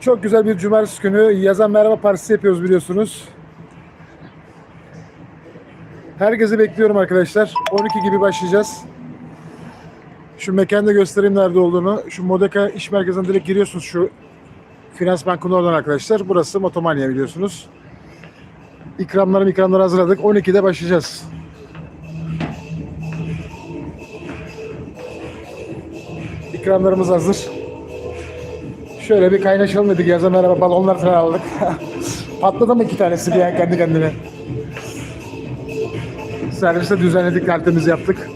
Çok güzel bir cumartesi günü yazan merhaba partisi yapıyoruz biliyorsunuz. Herkesi bekliyorum arkadaşlar. 12 gibi başlayacağız. Şu mekanda göstereyim nerede olduğunu. Şu Modeka iş merkezinden direkt giriyorsunuz şu Finans Bank'ın oradan arkadaşlar. Burası Motomanya biliyorsunuz. İkramları ikramları hazırladık. 12'de başlayacağız. İkramlarımız hazır. Şöyle bir kaynaşalım dedik. Yazan merhaba balonlar falan aldık. Patladı mı iki tanesi bir ya kendi kendine? Serviste düzenledik, tertemiz yaptık.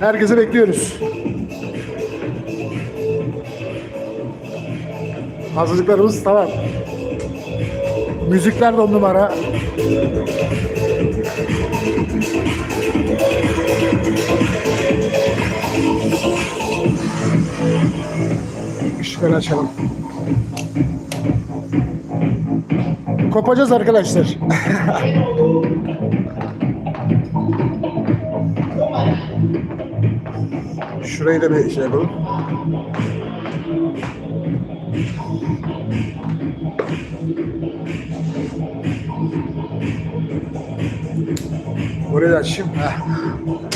Herkese bekliyoruz. Hazırlıklarımız tamam. Müzikler de on numara. Işıkları açalım. Kopacağız arkadaşlar. Şurayı da bir şey yapalım. Burayı da açayım. Heh.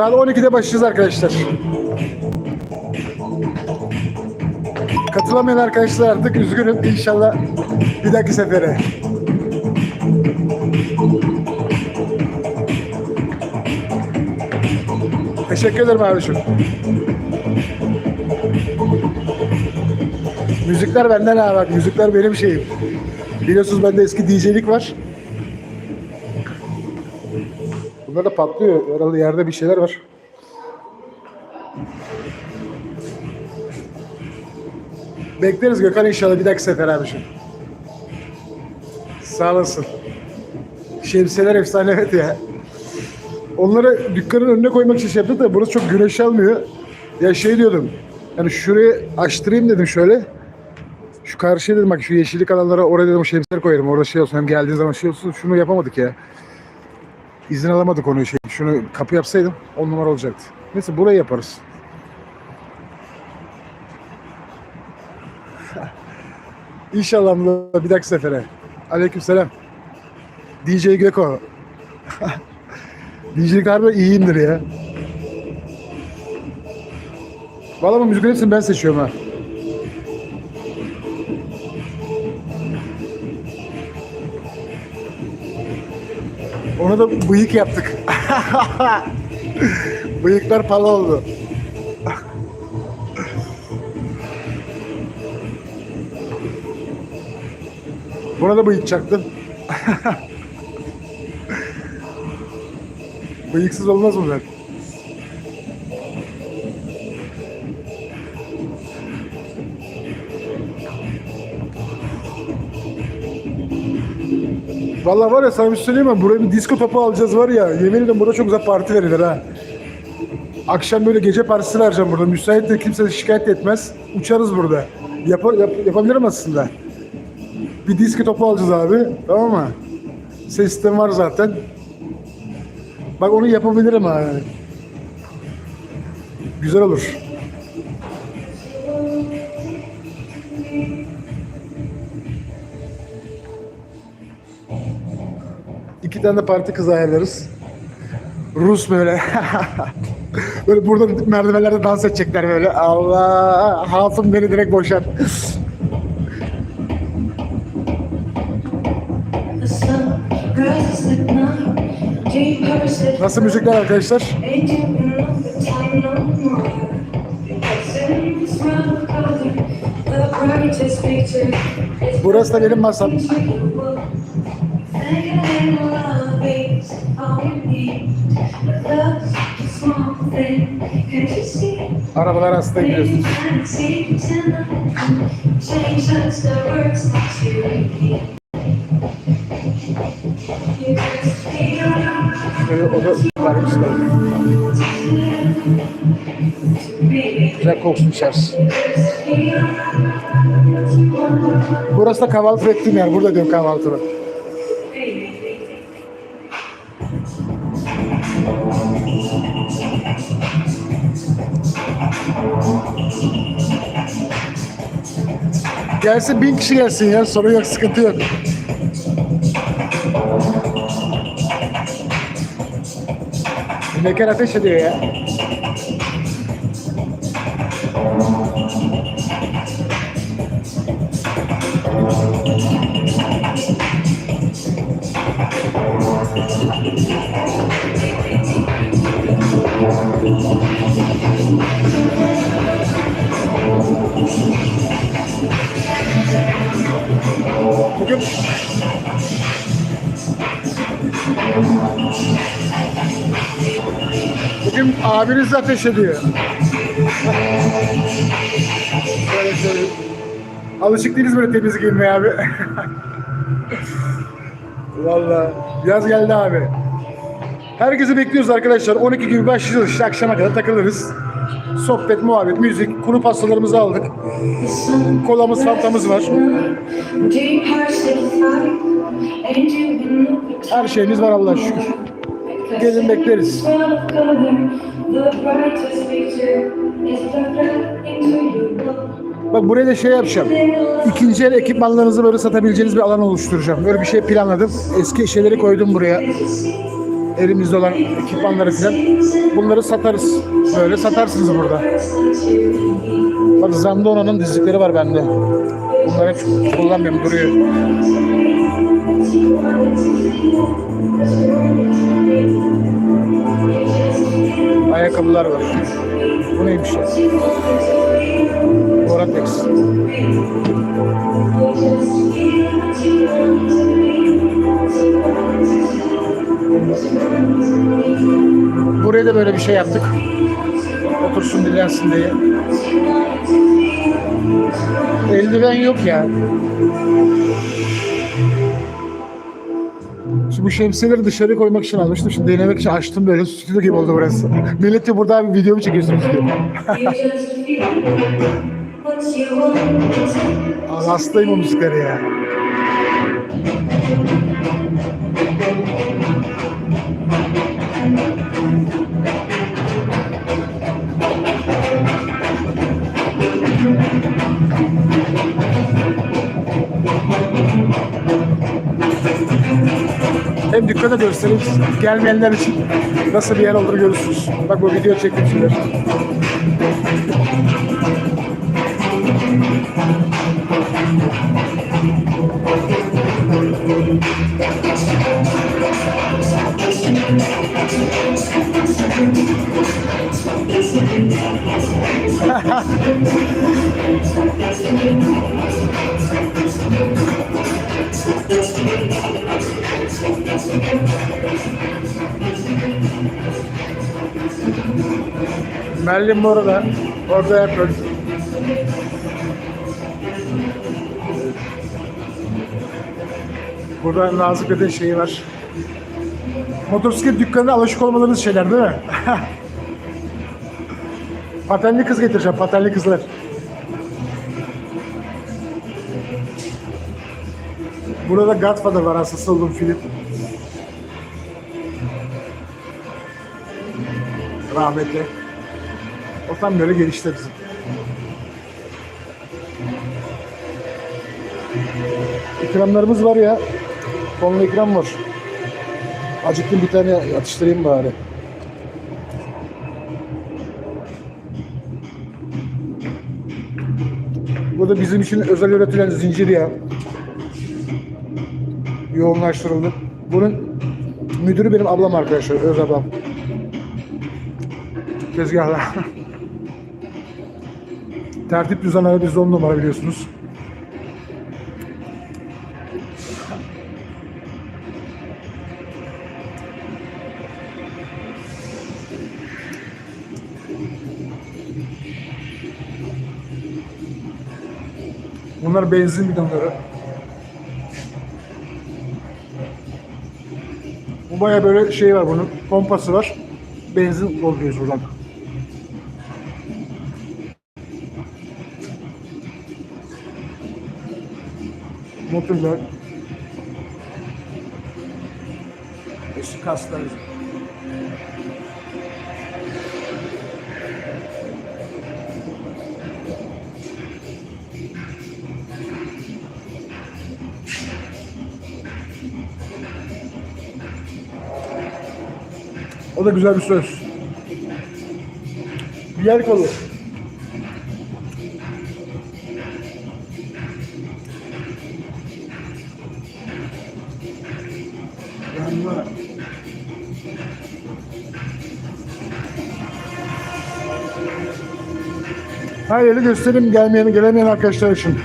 Saat 12'de başlayacağız arkadaşlar. Katılamayan arkadaşlar artık üzgünüm. İnşallah bir dahaki sefere. Teşekkür ederim abiciğim. Müzikler benden bak. Müzikler benim şeyim. Biliyorsunuz bende eski DJ'lik var. Bunlar da patlıyor. Herhalde yerde bir şeyler var. Bekleriz Gökhan inşallah bir dahaki sefer abiciğim. Sağ olasın. Şemsiyeler efsane evet ya. Onları dükkanın önüne koymak için şey yaptık da burası çok güneş almıyor. Ya şey diyordum. Yani şurayı açtırayım dedim şöyle. Şu karşıya dedim bak şu yeşillik alanlara oraya dedim şemsiyeler koyarım. Orada şey olsun hem geldiğin zaman şey olsun. Şunu yapamadık ya. İzin alamadık onu şey. Şunu kapı yapsaydım on numara olacaktı. Neyse burayı yaparız. İnşallah bir dahaki sefere. Aleykümselam. DJ Göko. DJ'lik harbi iyiyimdir ya. Valla bu müziklerin hepsini ben seçiyorum ha. Ona da bıyık yaptık. Bıyıklar pala oldu. Buna da bıyık çaktım. Bıyıksız olmaz mı ben? Vallahi var ya sana bir şey söyleyeyim mi? Buraya bir disco topu alacağız var ya. Yemin ederim burada çok güzel parti verilir ha. Akşam böyle gece partisi vereceğim burada. Müsait de kimse şikayet etmez. Uçarız burada. Yapar, yap, yapabilirim aslında. Bir diski topu alacağız abi. Tamam mı? Ses sistemi var zaten. Bak onu yapabilirim ha. Güzel olur. İki tane de parti kızı ayarlarız. Rus böyle. böyle burada merdivenlerde dans edecekler böyle. Allah! Hatun beni direkt boşar. Nasıl müzikler arkadaşlar? Burası da benim masam. Arabalar hasta gidiyorsunuz. Şöyle oda vermişler. Güzel koksun içerisi. Burası da kahvaltı ettiğim yer. Burada diyorum kahvaltı. Gelsin bin kişi gelsin ya. Sorun yok, sıkıntı yok. Mekan ateş ediyor ya. Bugün abiniz ateş ediyor. Şöyle. Alışık değiliz böyle temiz giyinmeye abi. Vallahi yaz geldi abi. Herkesi bekliyoruz arkadaşlar. 12 gibi başlayacağız işte akşama kadar takılırız. Sohbet, muhabbet, müzik, kuru pastalarımızı aldık. Kolamız, fantamız var. Her şeyimiz var Allah'a şükür. Gelin bekleriz. Bak buraya da şey yapacağım. İkinci el ekipmanlarınızı böyle satabileceğiniz bir alan oluşturacağım. Böyle bir şey planladım. Eski şeyleri koydum buraya. Elimizde olan ekipmanları falan. Bunları satarız. Böyle satarsınız burada. Bak Zandona'nın dizlikleri var bende. Bunları kullanmıyorum. Duruyor. Ayakkabılar var. Bu neymiş ya? Boratex. Buraya da böyle bir şey yaptık. Otursun dinlensin diye. Eldiven yok ya. Bu şemsiyeleri dışarı koymak için almıştım. Şimdi denemek için açtım böyle stüdyo gibi oldu burası. Millet de burada bir video mu çekiyorsunuz diyor. Hastayım o müziklere ya. Hem dükkana göstereyim gelmeyenler için nasıl bir yer olur görürsünüz. Bak bu video çektim Merlin orada. Orada yapıyoruz. Burada Nazik Bey'de şeyi var. Motosiklet dükkanına alışık olmadığınız şeyler değil mi? patenli kız getireceğim, patenli kızlar. Burada Godfather var hastası olduğum film. Rahmetli. O tam böyle gelişti bizim. İkramlarımız var ya. Tonlu ikram var. Acıktım bir tane atıştırayım bari. Bu da bizim için özel üretilen zincir ya. Yoğunlaştırıldı. Bunun müdürü benim ablam arkadaşlar, öz ablam. Tezgahlar. Tertip düzen bizde on numara biliyorsunuz. Bunlar benzin bidonları. Bu baya böyle şey var bunun, pompası var. Benzin dolduruyoruz buradan. motorlar, ışık hastaları. O da güzel bir söz. Bir yer kolu. Her yeri göstereyim gelmeyen, gelemeyen arkadaşlar için.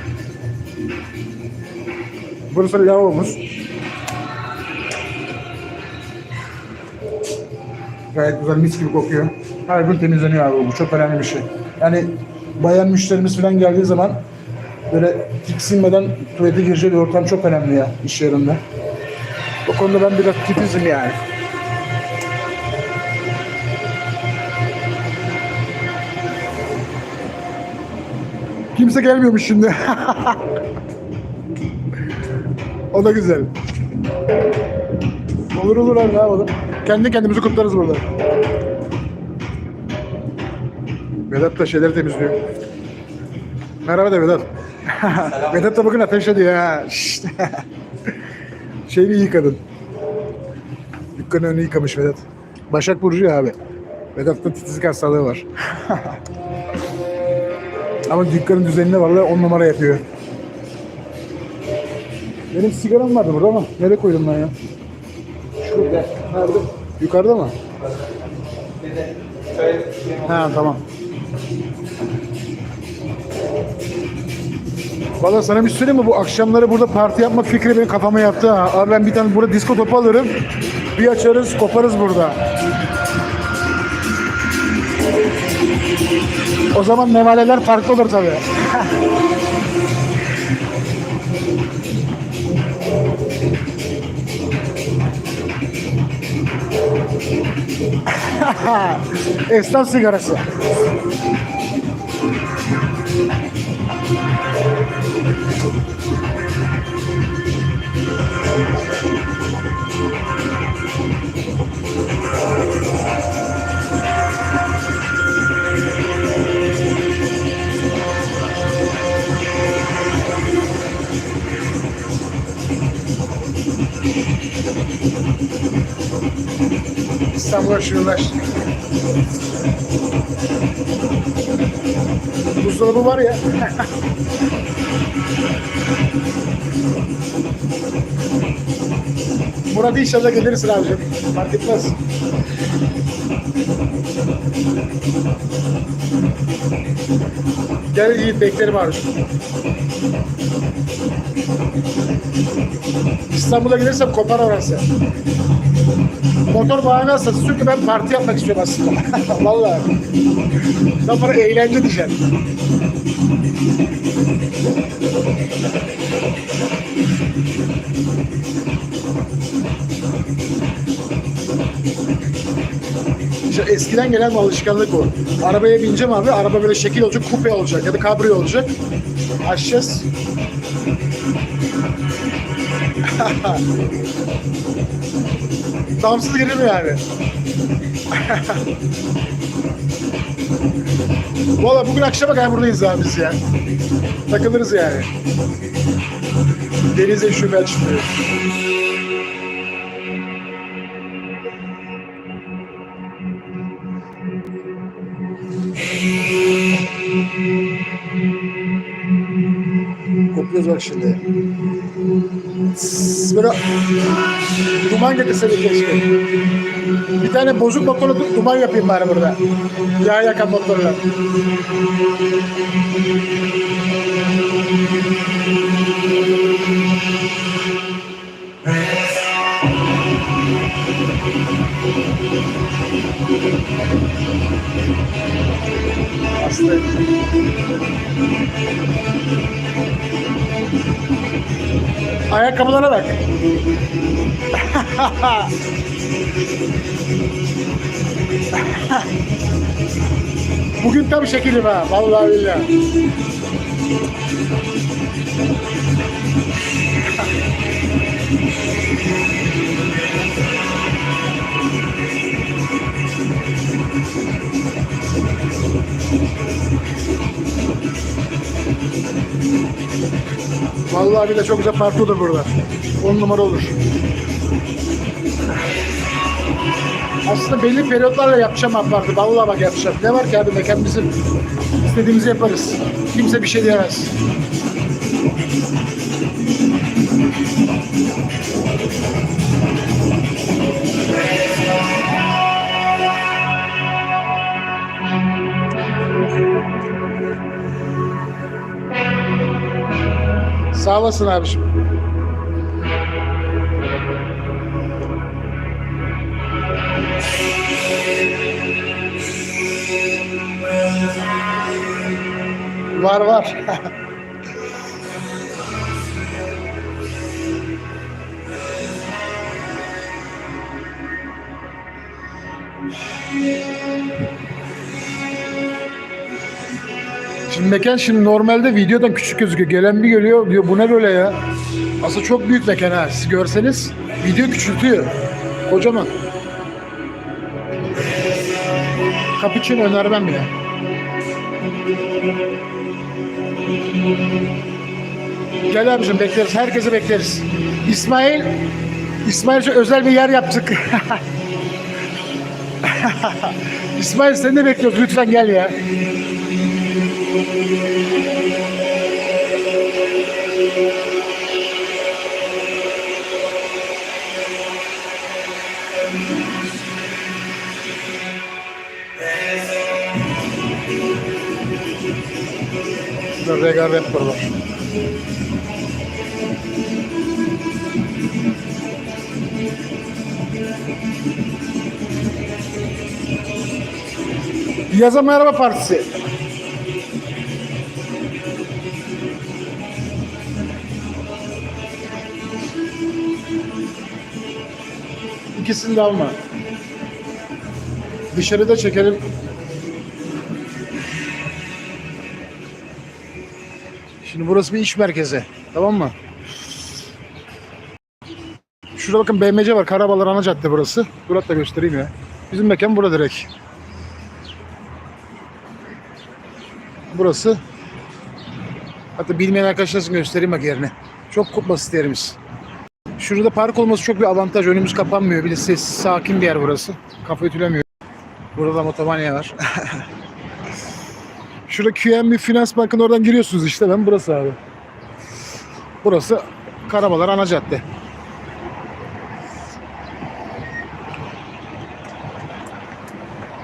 Burası lavabomuz. Gayet güzel mis gibi kokuyor. Her gün temizleniyor abi bu çok önemli bir şey. Yani bayan müşterimiz falan geldiği zaman böyle tiksinmeden tuvalete gireceği bir ortam çok önemli ya iş yerinde. O konuda ben biraz titizim yani. Kimse gelmiyormuş şimdi. o da güzel. Olur olur abi ne yapalım. Kendi kendimizi kutlarız burada. Vedat da şeyleri temizliyor. Merhaba de Vedat. Vedat da bugün ateş ediyor ha. Şeyini iyi kadın. Dükkanın önünü yıkamış Vedat. Başak Burcu ya abi. Vedat'ta titizlik hastalığı var. Ama dükkanın düzenine vallahi on numara yapıyor. Benim sigaram vardı burada ama nereye koydum ben ya? Şurada. Nerede? Yukarıda mı? Ha tamam. Valla sana bir şey söyleyeyim mi? Bu akşamları burada parti yapma fikri benim kafama yattı ha. Abi ben bir tane burada disco topu alırım. Bir açarız, koparız burada. O zaman memaleler farklı olur tabii. Esnaf sigarası. İstanbul'a şuralaştık. Buzdolabı var ya. Murat inşallah gelirsin abicim. Fark etmez. Gel Yiğit beklerim abi. İstanbul'a gelirsem kopar orası. Motor bahane hastası çünkü ben parti yapmak istiyorum aslında. Vallahi. Ben bana eğlence diyeceğim. Eskiden gelen bir alışkanlık o. Arabaya bineceğim abi, araba böyle şekil olacak, kupe olacak ya da kabriyo olacak. Açacağız. Damsız girilmiyor yani. Valla bugün akşama kadar buradayız abi biz ya. Takılırız yani. Denize şube açmıyor. Bak şimdi. Böyle duman getirse de keşke. Bir tane bozuk motorla du- duman yapayım bari burada. Yağ yakan motorla. Aslında Ayakkabılara bak. Bugün tam şekilim ha. Vallahi billahi. Vallahi bile çok güzel parti olur burada. 10 numara olur. Aslında belli periyotlarla yapacağım apartı. Vallahi bak yapacağım. Ne var ki abi mekan bizim. İstediğimizi yaparız. Kimse bir şey diyemez. Sağ olasın abiciğim. Var var. mekan şimdi normalde videodan küçük gözüküyor. Gelen bir geliyor diyor bu ne böyle ya? Aslında çok büyük mekan ha. Siz görseniz video küçültüyor. Kocaman. Cappuccino önermem bile. Gel abicim bekleriz. Herkesi bekleriz. İsmail İsmail için özel bir yer yaptık. İsmail seni de bekliyoruz. Lütfen gel ya. Burada Rapper var. Yaza Merhaba Partisi. İkisini de alma. Dışarıda çekelim. Şimdi burası bir iş merkezi. Tamam mı? Şurada bakın BMC var. Karabalar ana cadde burası. Dur hatta göstereyim ya. Bizim mekan burada direkt. Burası. Hatta bilmeyen arkadaşlar göstereyim bak yerini. Çok basit yerimiz. Şurada park olması çok bir avantaj. Önümüz kapanmıyor. Bir de sessiz, sakin bir yer burası. Kafa ütülemiyor. Burada da motobanya var. Şurada QNB Finans Bank'ın oradan giriyorsunuz işte ben burası abi. Burası Karabalar ana cadde.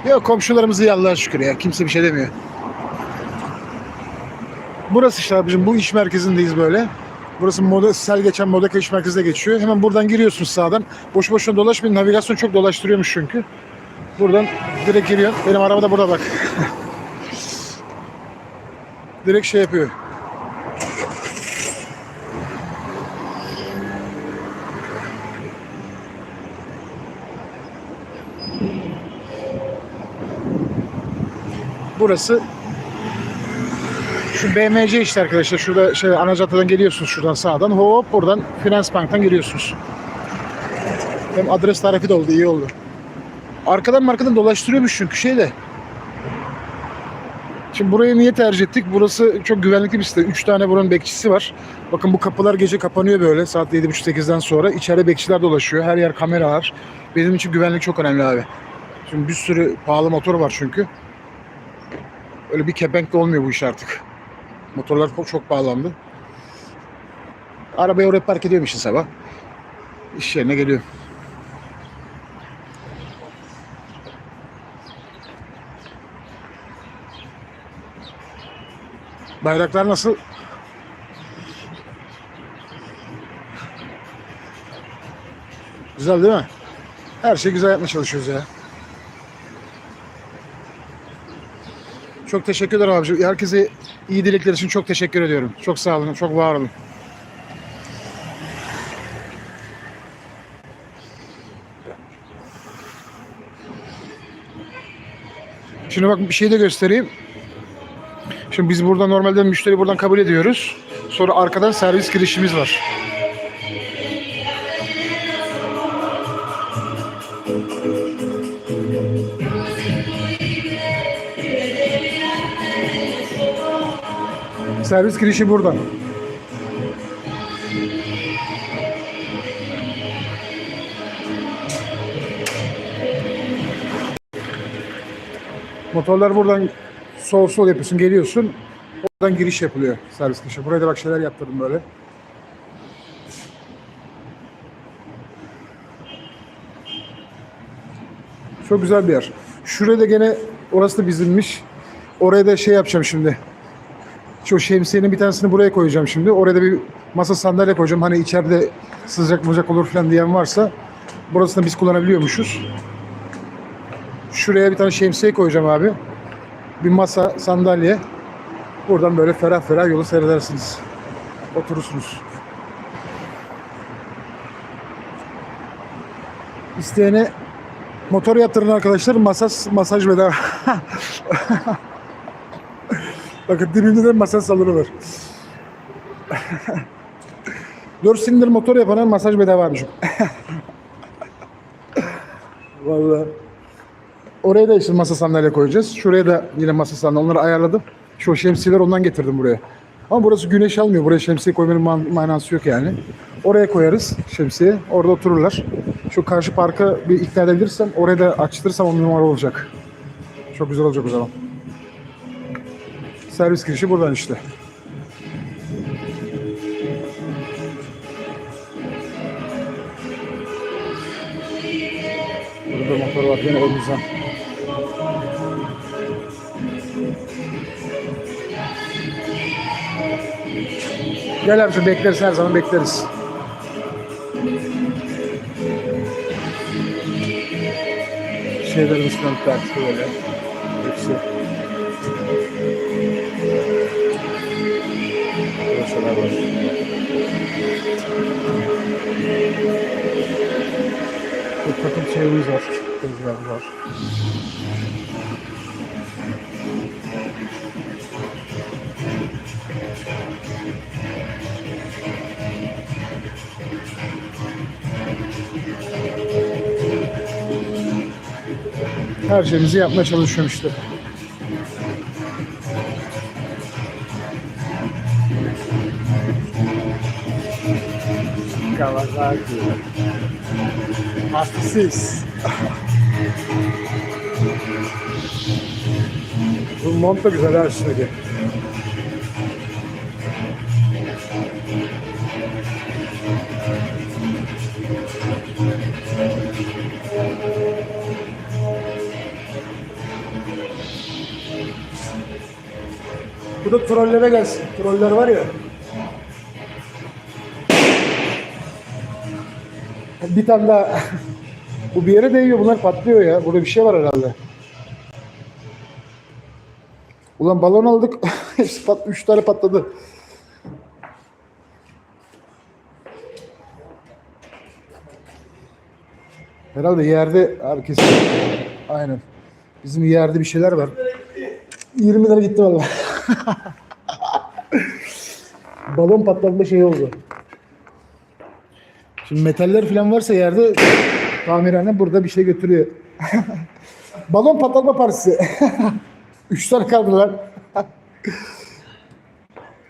Yok komşularımız iyi Allah'a şükür ya. Kimse bir şey demiyor. Burası işte abicim bu iş merkezindeyiz böyle. Burası moda, sel geçen Modeka iş merkezine geçiyor. Hemen buradan giriyorsun sağdan. Boş boşuna dolaşmayın. Navigasyon çok dolaştırıyormuş çünkü. Buradan direkt giriyor. Benim araba da burada bak. direkt şey yapıyor. Burası şu BMC işte arkadaşlar. Şurada şey ana caddeden geliyorsunuz şuradan sağdan. Hop buradan Finans Bank'tan giriyorsunuz. Hem adres tarifi de oldu iyi oldu. Arkadan markadan dolaştırıyormuş çünkü şey de. Şimdi burayı niye tercih ettik? Burası çok güvenlikli bir site. 3 tane buranın bekçisi var. Bakın bu kapılar gece kapanıyor böyle saat 7.30-8'den sonra. İçeride bekçiler dolaşıyor. Her yer kameralar. Benim için güvenlik çok önemli abi. Şimdi bir sürü pahalı motor var çünkü. Öyle bir kepenk de olmuyor bu iş artık. Motorlar çok, pahalandı. Arabayı oraya park ediyorum işte sabah. İş yerine geliyorum. Bayraklar nasıl? Güzel değil mi? Her şey güzel yapmaya çalışıyoruz ya. Çok teşekkür ederim abiciğim. Herkese iyi dilekler için çok teşekkür ediyorum. Çok sağ olun, çok var olun. Şimdi bak bir şey de göstereyim. Şimdi biz burada normalde müşteri buradan kabul ediyoruz. Sonra arkadan servis girişimiz var. Servis girişi buradan. Motorlar buradan sol sol yapıyorsun, geliyorsun. Oradan giriş yapılıyor servis dışı. Buraya da bak şeyler yaptırdım böyle. Çok güzel bir yer. Şuraya da gene orası da bizimmiş. Oraya da şey yapacağım şimdi. Şu şemsiyenin bir tanesini buraya koyacağım şimdi. Oraya da bir masa sandalye koyacağım. Hani içeride sıcak mıcak olur falan diyen varsa burasını biz kullanabiliyormuşuz. Şuraya bir tane şemsiye koyacağım abi. Bir masa, sandalye. Buradan böyle ferah ferah yolu seyredersiniz. Oturursunuz. İsteyene motor yaptırın arkadaşlar. Masaj, masaj bedava. Bakın dibinde de masaj salonu var. 4 silindir motor yapana masaj bedava abicim. Vallahi. Oraya da işte masa sandalye koyacağız. Şuraya da yine masa sandalye. Onları ayarladım. Şu şemsiyeler ondan getirdim buraya. Ama burası güneş almıyor. Buraya şemsiye koymanın man- manası yok yani. Oraya koyarız şemsiye. Orada otururlar. Şu karşı parka bir ikna edebilirsem oraya da açtırırsam on numara olacak. Çok güzel olacak o zaman. Servis girişi buradan işte. Burada motor var yine elimizden. Gel abicim bekleriz her zaman bekleriz. Şeylerimiz falan artık böyle. Hepsi. Burasılar var. Bir takım şeyimiz var. Tezgahımız var. Her şeyimizi yapmaya çalışıyorum işte. Hastasıyız. Bu mont da güzel her üstündeki. Bu da trollere gelsin. Troller var ya. Bir tane daha. Bu bir yere değiyor. Bunlar patlıyor ya. Burada bir şey var herhalde. Ulan balon aldık. Hepsi pat, üç tane patladı. Herhalde yerde herkes aynen. Bizim yerde bir şeyler var. 20 lira gitti valla. Balon patlatma şey oldu. Şimdi metaller falan varsa yerde tamirhane burada bir şey götürüyor. Balon patlatma partisi. Üç tane kaldı lan.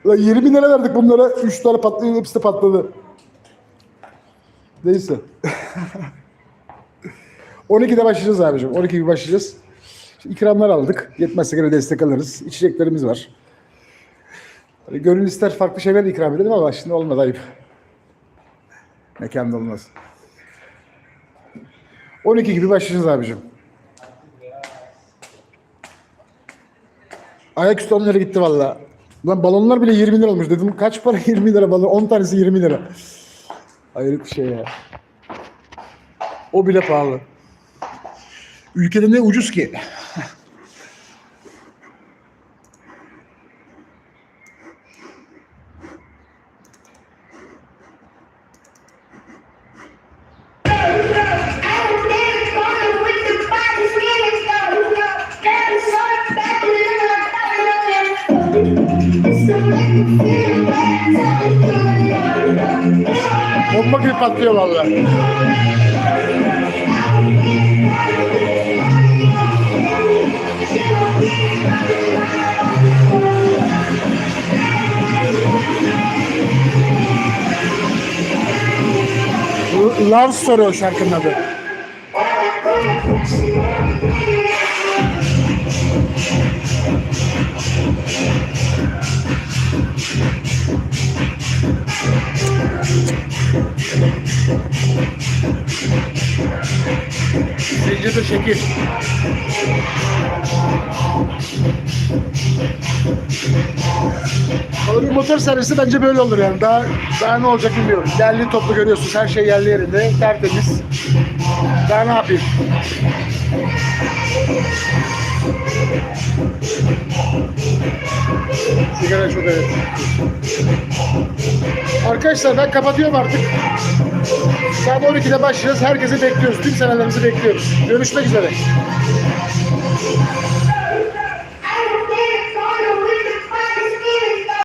Lan 20 lira verdik bunlara. Üç tane patlıyor. Hepsi de patladı. Neyse. 12'de başlayacağız abicim. 12 gibi başlayacağız. Şimdi ikramlar aldık. Yetmezse gene destek alırız. İçeceklerimiz var. Hani gönül ister farklı şeyler ikram edelim ama şimdi olmadı ayıp. Mekanda olmaz. 12 gibi başlayacağız abicim. Ayaküstü 10 lira gitti valla. Lan balonlar bile 20 lira olmuş dedim. Kaç para 20 lira balon? 10 tanesi 20 lira. Hayret bir şey ya. O bile pahalı. Ülkede ne ucuz ki? sonra o şarkının adı. Secde şekil. Motor servisi bence böyle olur yani. Daha daha ne olacak bilmiyorum. Yerli toplu görüyorsunuz. Her şey yerli yerinde. Tertemiz. Daha ne yapayım? Sigara çok evet. Arkadaşlar ben kapatıyorum artık. Saat 12'de başlayacağız. Herkesi bekliyoruz. Tüm senelerimizi bekliyoruz. Görüşmek üzere.